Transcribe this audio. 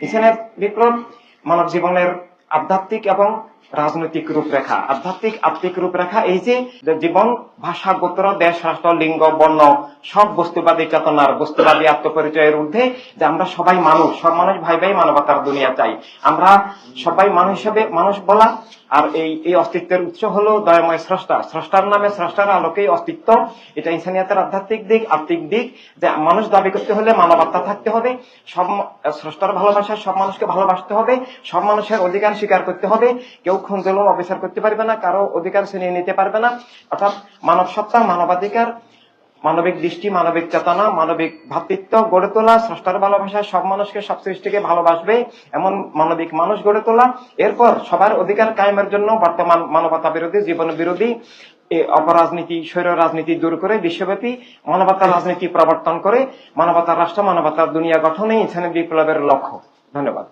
এখানে বিপ্লব মানব জীবনের আধ্যাত্মিক এবং রাজনৈতিক রূপরেখা। আধ্যাত্মিক, আত্মিক রূপরেখা এই যে জীবন, ভাষা, গোত্র, দেশ, রাষ্ট্র, লিঙ্গ, বর্ণ, সব বস্তুবাদী চেতনার, বস্তুবাদী আত্মপরিচয়ের ঊর্ধ্বে যে আমরা সবাই মানুষ, সব মানুষ ভাই ভাই মানবতার দুনিয়া চাই। আমরা সবাই মানুষ হিসেবে মানুষ বলা, আর এই এই অস্তিত্বের উৎস হলো দয়াময় স্রষ্টা। স্রষ্টার নামে স্রষ্টার আলোকেই অস্তিত্ব, এটা ইনসানিয়াতের আধ্যাত্মিক দিক, আত্মিক দিক, যে মানুষ দাবি করতে হলে মানবতা থাকতে হবে, সব স্রষ্টার ভালোবাসা, সব মানুষকে ভালোবাসতে হবে, সব মানুষের অধিকার স্বীকার করতে হবে। কেউ খুন, জুলুম, অবিচার করতে পারবে না, কারও অধিকার ছিনিয়ে নিতে পারবে না। অর্থাৎ মানব সত্তা, মানবাধিকার, মানবিক দৃষ্টি, মানবিক চেতনা, মানবিক ভ্রাতৃত্ব গড়ে তোলা, স্রষ্টার ভালোবাসা, সব মানুষকে, সব সৃষ্টিকে ভালোবাসবে, এমন মানবিক মানুষ গড়ে তোলা। এরপর সবার অধিকার কায়েমের জন্য বর্তমান মানবতা বিরোধী, জীবন বিরোধী অপরাজনীতি, স্বৈর রাজনীতি দূর করে বিশ্বব্যাপী মানবতার রাজনীতি প্রবর্তন করে। মানবতার রাষ্ট্র মানবতার দুনিয়া গঠনে ইছানে বিপ্লবের লক্ষ্য। ধন্যবাদ।